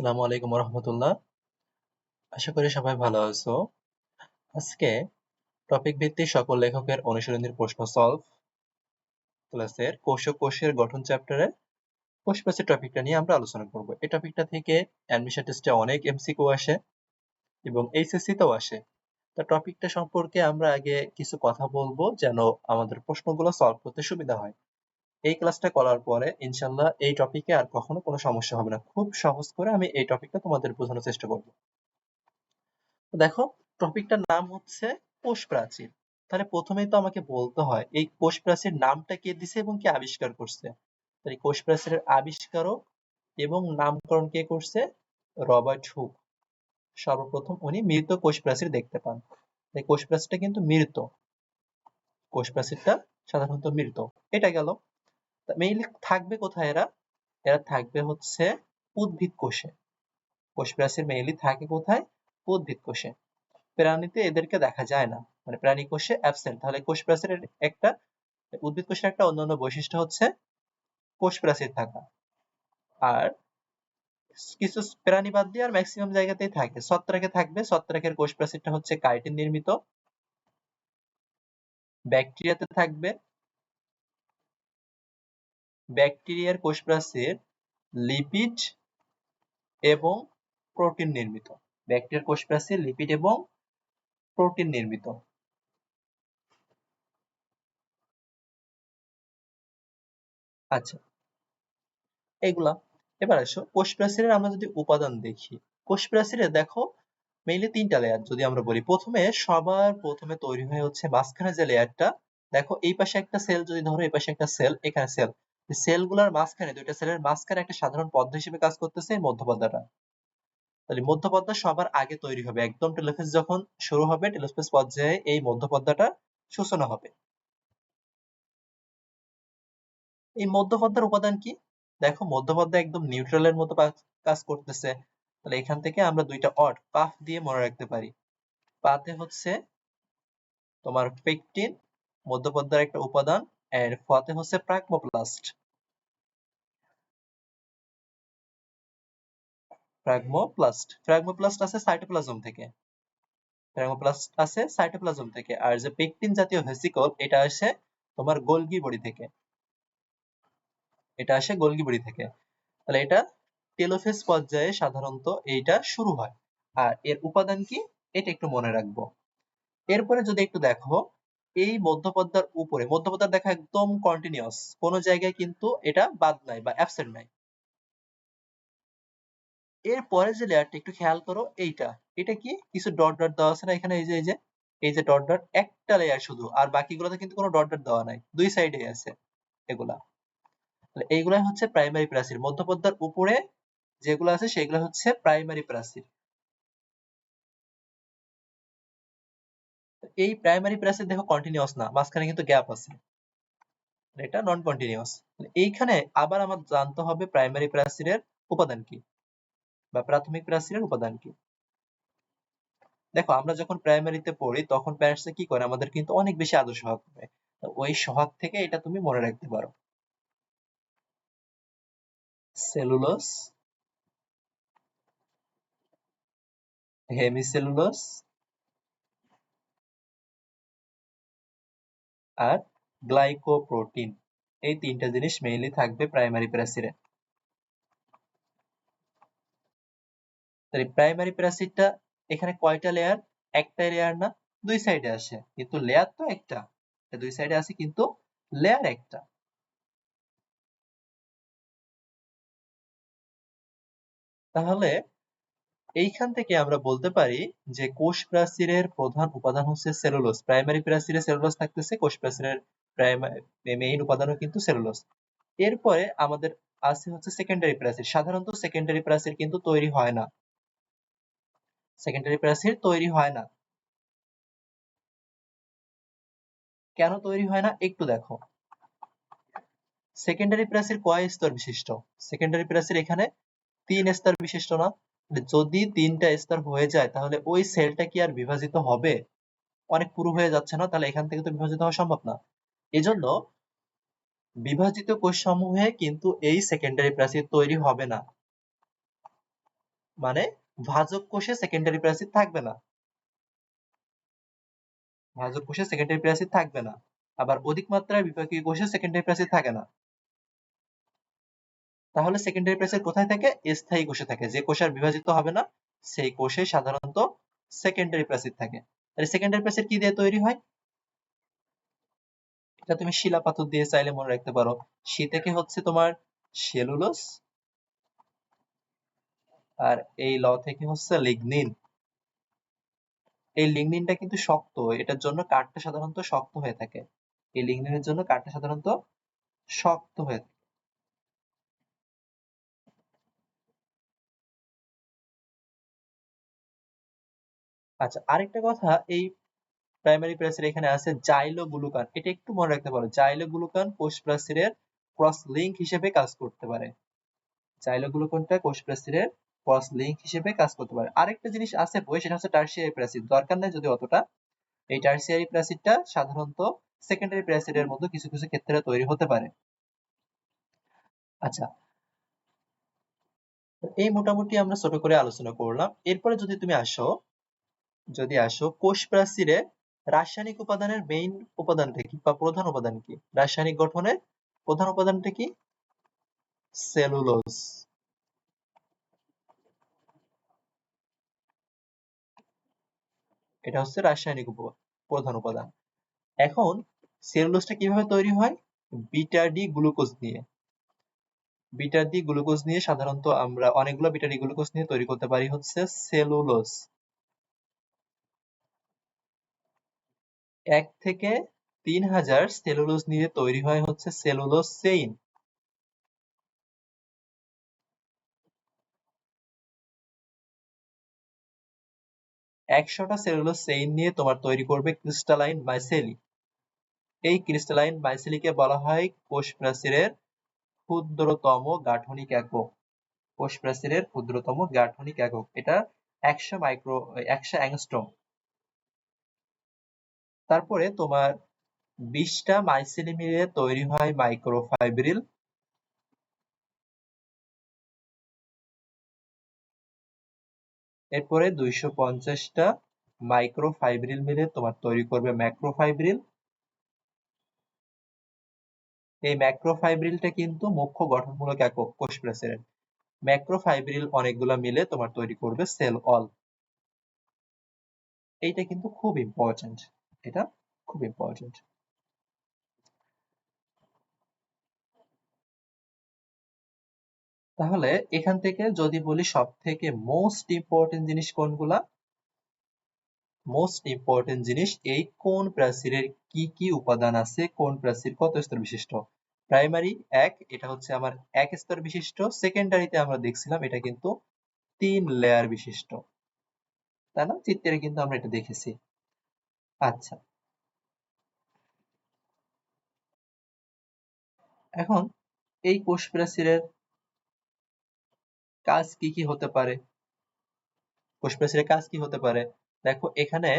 আসসালামু আলাইকুম রহমতুল্লাহ আশা করি সবাই ভালো আছো। আজকে টপিক ভিত্তিক সকল লেখকের অনুশীলনীর প্রশ্ন সলভ ক্লাসের কোষ কোষের গঠন চ্যাপ্টারে কোষ প্রাচীর টপিকটা নিয়ে আমরা আলোচনা করব। এই টপিকটা থেকে অ্যাডমিশন টেস্টে অনেক এমসিকিউ আসে এবং এইচএসসি তেও আসে। তা টপিকটা সম্পর্কে আমরা আগে কিছু কথা বলব যেন আমাদের প্রশ্নগুলো সলভ করতে সুবিধা হয়। এই ক্লাসটা করার পরে ইনশাল্লাহ এই টপিকে আর কখনো কোনো সমস্যা হবে না। খুব সহজ করে আমি এই টপিকটা তোমাদের বোঝানোর চেষ্টা করব। দেখো টপিকটার নাম হচ্ছে কোষ প্রাচীর। তাহলে প্রথমেই তো আমাকে বলতে হয়, এই কোষ প্রাচীর নামটা কে দিছে এবং কে আবিষ্কার করছে? তাহলে কোষ প্রাচীরের আবিষ্কারক এবং নামকরণ কে করছে? Robert Hooke. সর্বপ্রথম উনি মৃত কোষ প্রাচীর দেখতে পান। কোষ প্রাচীরটা কিন্তু মৃত। কোষ প্রাচীরটা সাধারণত মৃত। এটা গেল। মেইনলি থাকবে কোথায় এরা? এরা থাকবে হচ্ছে উদ্ভিদ কোষে। কোষ প্রাচীর মেইনলি থাকে কোথায়? উদ্ভিদ কোষে। প্রাণীতে এদেরকে দেখা যায় না। মানে প্রাণী কোষে অ্যাবসেন্ট তাহলে কোষ প্রাচীরের একটা, উদ্ভিদ কোষের একটা অন্যান্য বৈশিষ্ট্য হচ্ছে কোষ প্রাচীর থাকা। আর কিছু প্রাণী বাদ দিয়ে আর ম্যাক্সিমাম জায়গাতেই থাকে। ছত্রাকে থাকবে। ছত্রাকের কোষ প্রাচীরটা হচ্ছে কাইটিন নির্মিত। ব্যাকটেরিয়াতে থাকবে। ব্যাকটেরিয়ার কোষপ্রাচীর, লিপিড এবং প্রোটিন নির্মিত। ব্যাকটেরিয়ার কোষপ্রাচীর, লিপিড এবং প্রোটিন নির্মিত। আচ্ছা এগুলা। এবার আসো, কোষপ্রাচীরের আমরা যদি উপাদান দেখি। কোষপ্রাচীরে দেখো মেইনলি তিনটা লেয়ার যদি আমরা বলি। প্রথমে সবার প্রথমে তৈরি হয়ে হচ্ছে মাঝখানে যে লেয়ারটা দেখো এই পাশে একটা সেল যদি ধরো এই পাশে একটা সেল এখানে সেল সেলগুলোর মাঝখানে, দুইটা সেলের মাঝখানে একটা সাধারণ পদ্মা হিসেবে কাজ করতেছে এই মধ্যপদ্মাটা। তাহলে মধ্যপদ্মা সবার আগে তৈরি হবে। একদম টেলোফেজ যখন শুরু হবে টেলোফেজ পর্যায়ে এই মধ্যপদ্মাটা সূচনা হবে। এই মধ্যপদ্মার উপাদান কি? দেখো, মধ্যপদ্মা একদম নিউট্রালের মতো কাজ করতেছে। তাহলে এখান থেকে আমরা দুইটা অড, পাফ দিয়ে মনে রাখতে পারি। পাতে হচ্ছে তোমার পেকটিন মধ্যপদ্মার একটা উপাদান এর ফতে হচ্ছে প্রাগমোপ্লাস্ট ফ্রাগমোপ্লাস্ট ফ্রাগমোপ্লাস্ট আছে সাইটোপ্লাজম থেকে। ফ্রাগমোপ্লাস্ট আছে সাইটোপ্লাজম থেকে। আর যে পেকটিন জাতীয় ভেসিকল এটা আসে তোমার গোলগি বডি থেকে। এটা আসে গোলগি বডি থেকে। তাহলে এটা পর্যায়ে সাধারণত এইটা শুরু হয়। আর এর উপাদান কি? এটা একটু মনে রাখব। এরপরে যদি একটু দেখো, এই মধ্যপদ্মার উপরে, মধ্যপদ্মার দেখা একদম কন্টিনিউয়াস কোন জায়গায় কিন্তু এটা বাদ নাই বা অ্যাবসেন্ট নাই। এর পরে যে লেয়ারটা একটু খেয়াল করো, এইটা। এটা কি? কিছু ডট ডট দেওয়া আছে না এখানে? এই যে এই যে এই যে ডট ডট একটা লেয়ার শুধু। আর বাকিগুলোতে কিন্তু কোনো ডট ডট দেওয়া নাই। দুই সাইডে আছে এগুলা। এইগুলাই হচ্ছে প্রাইমারি প্রাচীর মধ্যপদ্মার উপরে যেগুলো আছে, সেগুলো হচ্ছে প্রাইমারি প্রাচীর এই প্রাইমারি প্রাচীর দেখো কন্টিনিউয়াস না, মাঝখানে কিন্তু গ্যাপ আছে। এটা নন কন্টিনিউয়াস এইখানে আবার আমার জানতে হবে প্রাইমারি প্রাচীরের উপাদান কি। বা প্রাথমিক প্রাচীরের উপাদান কি? দেখো, আমরা যখন প্রাইমারিতে পড়ি, তখন প্যারেন্টস কি করে? আমাদের কিন্তু অনেক বেশি আদর সহাগ করে ওই সহাগ থেকে এটা তুমি মনে রাখতে পারো। সেলুলোস হেমিসেলুলোস আর গ্লাইকোপ্রোটিন এই তিনটা জিনিস মেইনলি থাকবে প্রাইমারি প্যারাসিডে তাহলে প্রাইমারি প্যারাসিডটা এখানে কয়টা লেয়ার একটা লেয়ার না, দুই সাইডে আসে। কিন্তু লেয়ার তো একটা। দুই সাইডে আছে কিন্তু লেয়ার একটা। তাহলে এইখান থেকে আমরা বলতে পারি যে কোষ প্রাচীরের প্রধান উপাদান হচ্ছে সেলুলোজ প্রাইমারি প্রাচীরে সেলুলোজ থাকতেছে, কোষ প্রাচীরের মেইন উপাদানও কিন্তু সেলুলোজ এরপরে আমাদের আছে হচ্ছে সেকেন্ডারি প্রাচীর সাধারণত সেকেন্ডারি প্রাচীর কিন্তু তৈরি হয় না। সেকেন্ডারি প্রাচীর তৈরি হয় না। কেন তৈরি হয় না? একটু দেখো। সেকেন্ডারি প্রাচীর কয় স্তর বিশিষ্ট? সেকেন্ডারি প্রাচীর এখানে তিন স্তর বিশিষ্ট না। যদি তিনটা স্তর হয়ে যায়, তাহলে ওই সেলটা কি আর বিভাজিত হবে? অনেক পুরো হয়ে যাচ্ছে না, তাহলে এখান থেকে তো বিভাজিত হওয়া সম্ভব না। এজন্য বিভাজিত কোষ সমূহে কিন্তু এই সেকেন্ডারি প্রাচীর তৈরি হবে না। মানে ভাজক কোষে সেকেন্ডারি প্রাচীর থাকবে না। ভাজক কোষে সেকেন্ডারি প্রাচীর থাকবে না। আবার অধিক মাত্রায় বিপাকীয় কোষে সেকেন্ডারি প্রাচীর থাকে না। তাহলে সেকেন্ডারি প্রাচীর কোথায় থাকে? স্থায়ী কোষে থাকে। যে কোষ আর বিভাজিত হবে না, সেই কোষে সাধারণত সেকেন্ডারি প্রাচীর থাকে। তাহলে সেকেন্ডারি প্রাচীর কি দিয়ে তৈরি হয়? এটা তুমি শিলা পাথর দিয়ে চাইলে মনে রাখতে পারো। সি থেকে হচ্ছে তোমার সেলুলোস আর এই ল থেকে হচ্ছে লিগনিন এই লিগনিনটা কিন্তু শক্ত, এটার জন্য কাঠটা সাধারণত শক্ত হয়ে থাকে। এই লিগনিনের জন্য কাঠটা সাধারণত শক্ত হয়ে থাকে। আচ্ছা আরেকটা কথা, এই প্রাইমারি প্রাচীর এখানে আছে জাইলো গ্লুকান এটা একটু মনে রাখতে পারো জাইলো গ্লুকান কোষ প্রাচীরের ক্রস লিংক হিসেবে কাজ করতে পারে। জাইলো গ্লুকানটা কোষ প্রাচীরের ক্রস লিংক হিসেবে কাজ করতে পারে। আরেকটা জিনিস আছে বই, সেটা হচ্ছে টার্সিয়ারি প্রাচীর দরকার নেই যদি অতটা। এই টার্সিয়ারি প্রাচীরটা সাধারণত সেকেন্ডারি প্রাচীরের মধ্যে কিছু কিছু ক্ষেত্রে তৈরি হতে পারে। আচ্ছা। এই মোটামুটি আমরা ছোট করে আলোচনা করলাম। এরপরে যদি তুমি আসো, যদি আসো, কোষ প্রাচীরে রাসায়নিক উপাদানের মেইন উপাদানটা কি বা প্রধান উপাদান কি? রাসায়নিক গঠনের প্রধান উপাদানটা কি? সেলুলোজ এটা হচ্ছে রাসায়নিক প্রধান উপাদান। এখন সেলুলোজটা কীভাবে তৈরি হয়? বিটা ডি গ্লুকোজ নিয়ে। বিটা ডি গ্লুকোজ নিয়ে সাধারণত আমরা অনেকগুলো বিটা ডি গ্লুকোজ নিয়ে তৈরি করতে পারি হচ্ছে সেলুলোজ এক থেকে তিন হাজার সেলুলোজ নিয়ে তৈরি হয় হচ্ছে সেলুলোজ চেইন একশোটা সেলুলোজ চেইন নিয়ে তোমার তৈরি করবে ক্রিস্টালাইন মাইসেলি এই ক্রিস্টালাইন মাইসেলিকে বলা হয় কোষ প্রাচীরের ক্ষুদ্রতম গাঠনিক একক। কোষ প্রাচীরের ক্ষুদ্রতম গাঠনিক একক। এটা একশো মাইক্রো একশো অ্যাংস্ট্রম তারপরে তোমার বিশটা মাইসেলি মিলে তৈরি হয় মাইক্রোফাইব্রিল এরপরে দুইশো পঞ্চাশটা মাইক্রোফাইব্রিল মিলে তোমার তৈরি করবে ম্যাক্রোফাইব্রিল এই ম্যাক্রোফাইব্রিলটা কিন্তু মুখ্য গঠনমূলক একক কোষ প্রাচীরের ম্যাক্রোফাইব্রিল অনেকগুলো মিলে তোমার তৈরি করবে সেল অল এইটা কিন্তু খুব ইম্পর্টেন্ট এটা খুব ইম্পর্টেন্ট তাহলে এখান থেকে যদি বলি সব থেকে মোস্ট ইম্পর্টেন্ট জিনিস কোনগুলা? মোস্ট ইম্পর্টেন্ট জিনিস এই কোন প্রাচীরের কি কি উপাদান আছে, কোন প্রাচীর কত স্তর বিশিষ্ট? প্রাইমারি এক, এটা হচ্ছে আমার এক স্তর বিশিষ্ট। সেকেন্ডারিতে আমরা দেখছিলাম এটা কিন্তু তিন লেয়ার বিশিষ্ট। তাই না? চিত্রে কিন্তু আমরা এটা দেখেছি। আচ্ছা। এখন এই কোষ প্রাচীরের কাজ কি কি হতে পারে? কোষ প্রাচীরের কাজ কি হতে পারে? দেখো, এখানে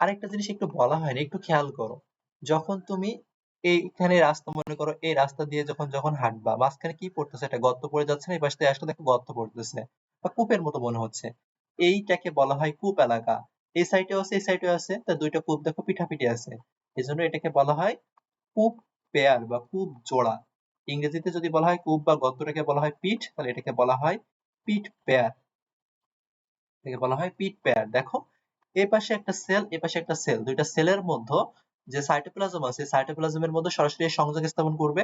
আরেকটা জিনিস একটু বলা হয়নি, একটু খেয়াল করো। যখন তুমি এইখানে রাস্তা, মনে করো এই রাস্তা দিয়ে যখন যখন হাঁটবা, মাঝখানে কি পড়তেছে? একটা গর্ত পড়ে যাচ্ছে না? এই পাশ আসলে দেখো গর্ত পড়তেছে, বা কূপের মতো মনে হচ্ছে। এইটাকে বলা হয় কূপ এলাকা। এই সাইডে আছে, এই সাইডেও আছে, তা দুইটা কূপ দেখো পিঠাপিঠি আছে। এই জন্য এটাকে বলা হয় কূপ পেয়ার বা কূপ জোড়া। ইংরেজিতে যদি বলা হয় কূপ বা গর্তটাকে বলা হয় পিঠ, তাহলে এটাকে বলা হয় পিট পেয়ার। এটাকে বলা হয় পিট পেয়ার। দেখো এই পাশে একটা সেল, এ পাশে একটা সেল। দুইটা সেলের মধ্যে যে সাইটোপ্লাজম আছে সাইটোপ্লাজমের মধ্যে সরাসরি সংযোগ স্থাপন করবে।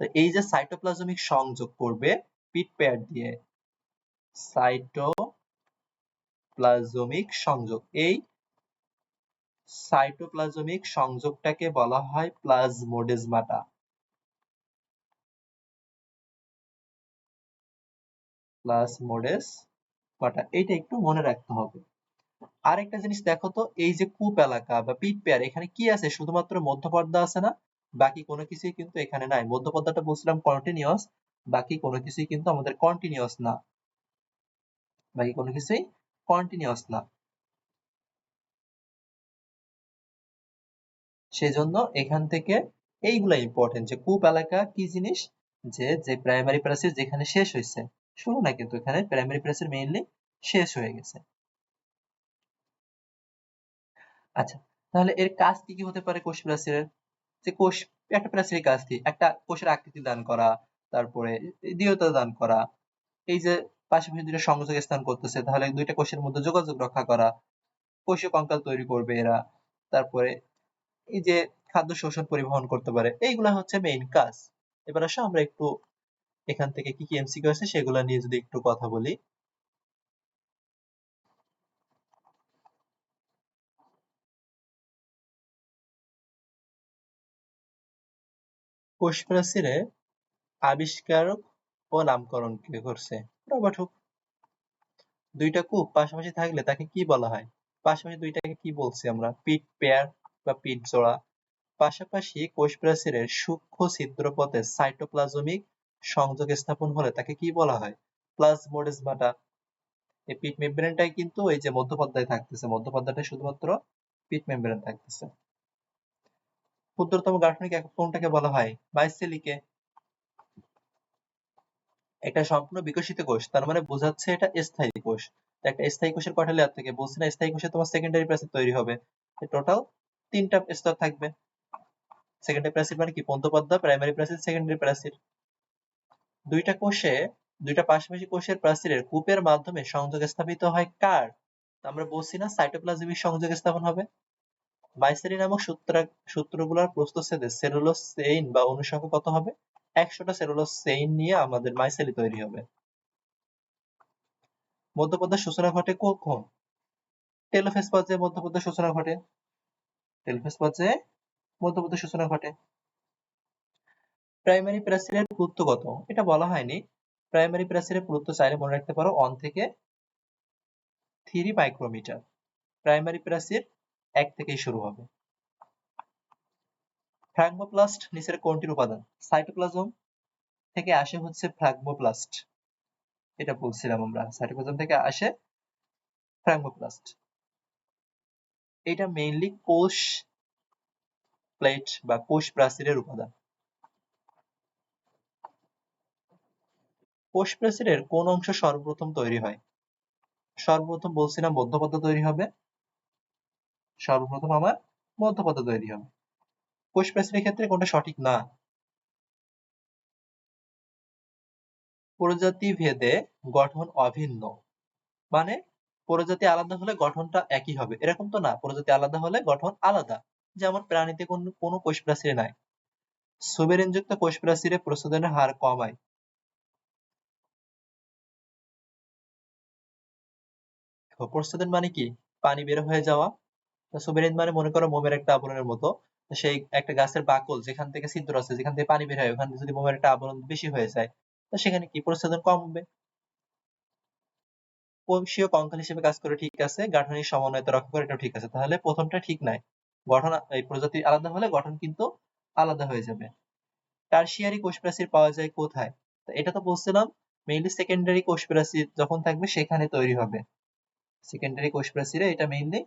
তো এই যে সাইটোপ্লাজমিক সংযোগ করবে পিট পেয়ার দিয়ে সাইটোপ্লাজমিক সংযোগ। এই সাইটোপ্লাজমিক সংযোগটাকে বলা হয় প্লাজমোডেজমাটা প্লাজমোডেজমাটা এইটা একটু মনে রাখতে হবে। আরেকটা জিনিস দেখো তো, এই যে কূপ এলাকা বা পিট পেয়ার, এখানে কি আছে? শুধুমাত্র মধ্যপর্দা আছে না? বাকি কোনো কিছুই কিন্তু এখানে নাই। মধ্যপর্দাটা বলছিলাম কন্টিনিউয়াস বাকি কোনো কিছুই কিন্তু আমাদের কন্টিনিউয়াস না। বাকি কোনো কিছুই কন্টিনিউয়াস না। সেজন্য এখান থেকে এইগুলা ইম্পর্টেন্ট যে কূপ এলাকা কি জিনিস? যে যে প্রাইমারি প্রাচীর যেখানে শেষ হয়েছে শুরু না কিন্তু এখানে প্রাইমারি প্রাচীর মেইনলি শেষ হয়ে গেছে। আচ্ছা তাহলে এর কাজ কি কি হতে পারে কোষ প্রাচীরের যে কোষ, একটা প্রাচীরের কাজ কি? একটা কোষের আকৃতি দান করা, তারপরে দৃঢ়তা দান করা, এই যে পাশাপাশি দুটো সংযোগ স্থান করতেছে, তাহলে দুইটা কোষের মধ্যে যোগাযোগ রক্ষা করা, কোষীয় কঙ্কাল তৈরি করবে এরা, তারপরে এই যে খাদ্য শোষণ পরিবহন করতে পারে, এইগুলা হচ্ছে মেইন কাজ। এবার আসো আমরা একটু এখান থেকে কি কি এমসিকিউ আছে সেগুলো নিয়ে যদি একটু কথা বলি। কোষ প্রাচীরে আবিষ্কারক ও নামকরণ কে করছে? Robert Hooke. দুইটা কূপ পাশাপাশি থাকলে তাকে কি বলা হয়? পাশাপাশি দুইটাকে কি বলছি আমরা? পিট পেয়ার বা পিট জোড়া। পাশাপাশি কোষ প্রাচীরের সূক্ষ্ম ছিদ্রপথে সাইটোপ্লাজমিক সংযোগ স্থাপন হলে তাকে কি বলা হয়? প্লাজমোডেসমাটা এই পিট মেমব্রেনটাই কিন্তু এই যে মধ্যপর্দায় থাকতেছে মধ্যপর্দাটা শুধুমাত্র পিট মেমব্রেন থাকতেছে। ক্ষুদ্রতম গাঠনিক একক কোনটাকে বলা হয় মাইসেলিকে এটা সম্পূর্ণ বিকশিত কোষ, তার মানে বোঝাচ্ছে এটা স্থায়ী কোষ। একটা স্থায়ী কোষের কয়টা লেয়ার থেকে বলছি না, স্থায়ী কোষে তোমার সেকেন্ডারি প্রাচীর তৈরি হবে। টোটাল তিনটা স্তর থাকবে। সেকেন্ডারি প্রাচীর মানে কি? পন্তপদ্মা প্রাইমারি প্রাচীর সেকেন্ডারি প্রাচীর দুইটা কোষে, দুইটা পাশাপাশি কোষের প্রাচীরের কূপের মাধ্যমে সংযোগ স্থাপিত হয় কার? আমরা বলছি না, সাইটোপ্লাজমিক সংযোগ স্থাপন হবে। মাইসেরি নামক সূত্র, সূত্রগুলোর প্রস্থচ্ছেদে সেলুলোজ চেইন বা অনুসংখ্যা কত হবে? একশোটা সেলুলোজ চেইন নিয়ে আমাদের মাইসেলি তৈরি হবে। মধ্যপদ্মার সূচনা ঘটে কখন টেলোফেজ পর্যায়ে মধ্যপদ্মার সূচনা ঘটে। টেলোফেজ পর্যায়ে মধ্যপদ্মার সূচনা ঘটে। প্রাইমারি প্রাচীরের পুরুত্ব কত? এটা বলা হয়নি। প্রাইমারি প্রাচীরের পুরুত্ব চাইলে মনে রাখতে পারো অন থেকে থ্রি মাইক্রোমিটার প্রাইমারি প্রাচীর এক থেকেই শুরু হবে। ফ্রাগমোপ্লাস্ট নিচের কোনটির উপাদান? সাইটোপ্লাজম থেকে আসে হচ্ছে ফ্রাগমোপ্লাস্ট এটা বলছিলাম আমরা সাইটোপ্লাজম থেকে আসে ফ্রাগমোপ্লাস্ট এটা মেইনলি কোষ প্লেট বা কোষ প্রাচীরের উপাদান। কোষ প্রাচীরের কোন অংশ সর্বপ্রথম তৈরি হয়? সর্বপ্রথম বলছিলাম মধ্যপদ্মা তৈরি হবে। সর্বপ্রথম আমার মধ্যপদ্মা তৈরি হবে। কোষ প্রাচীরের ক্ষেত্রে কোনটা সঠিক না? প্রজাতি ভেদে গঠন অভিন্ন। মানে প্রজাতি আলাদা হলে গঠনটা একই হবে। এরকম তো না। প্রজাতি আলাদা হলে গঠন আলাদা। যেমন প্রাণীতে কোন কোষ প্রাচীরে নাই। সুবেরিনযুক্ত কোষ প্রাচীরে প্রস্তুতনের হার কমায় প্রস্তুতন মানে কি? পানি বের হয়ে যাওয়া। মানে মনে করো মোমের একটা আবরণের মতো। সেই একটা গাছের বাকল যেখান থেকে আছে, যেখান থেকে পানি বের হয়, ওখানে যদি মোমের একটা আবরণ বেশি হয়ে যায়, তো সেখানে কি কোষীয় কঙ্কাল হিসেবে কাজ করে ঠিক আছে, গাঠনিক রক্ষা করে এটা ঠিক আছে। তাহলে প্রথমটা ঠিক নাই। গঠন, এই প্রজাতি আলাদা হলে গঠন কিন্তু আলাদা হয়ে যাবে। টার্সিয়ারি কোষ প্রাচীর পাওয়া যায় কোথায়? এটা তো বলছিলাম, মেইনলি সেকেন্ডারি কোষ প্রাচীর যখন থাকবে সেখানে তৈরি হবে। সেকেন্ডারি কোষ প্রাচীরে এটা মেইনলি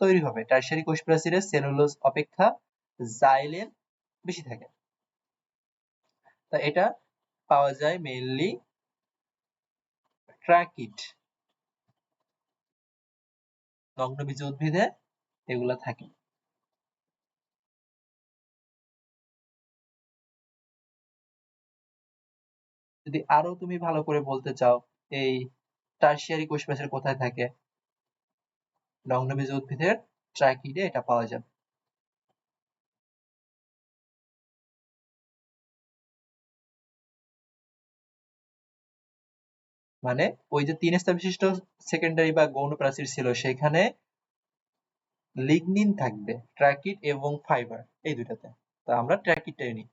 তৈরি হবে। টার্সিয়ারি কোষ প্রাচীরে সেলুলোজ অপেক্ষা জাইলেন বেশি থাকে। তা এটা পাওয়া যায় মেইনলি ট্র্যাকিড নগ্নবীজ উদ্ভিদে এগুলা থাকে। যদি আরও তুমি ভালো করে বলতে চাও, এই টার্সিয়ারি কোষ প্রাচীর কোথায় থাকে? নগ্নবীজ উদ্ভিদের ট্র্যাকিডে এটা পাওয়া যাবে। মানে ওই যে তিন স্তর বিশিষ্ট সেকেন্ডারি বা গৌণ প্রাচীর ছিল, সেখানে লিগনিন থাকবে ট্র্যাকিড এবং ফাইবার এই দুটাতে তা আমরা ট্র্যাকিডটাই নিই।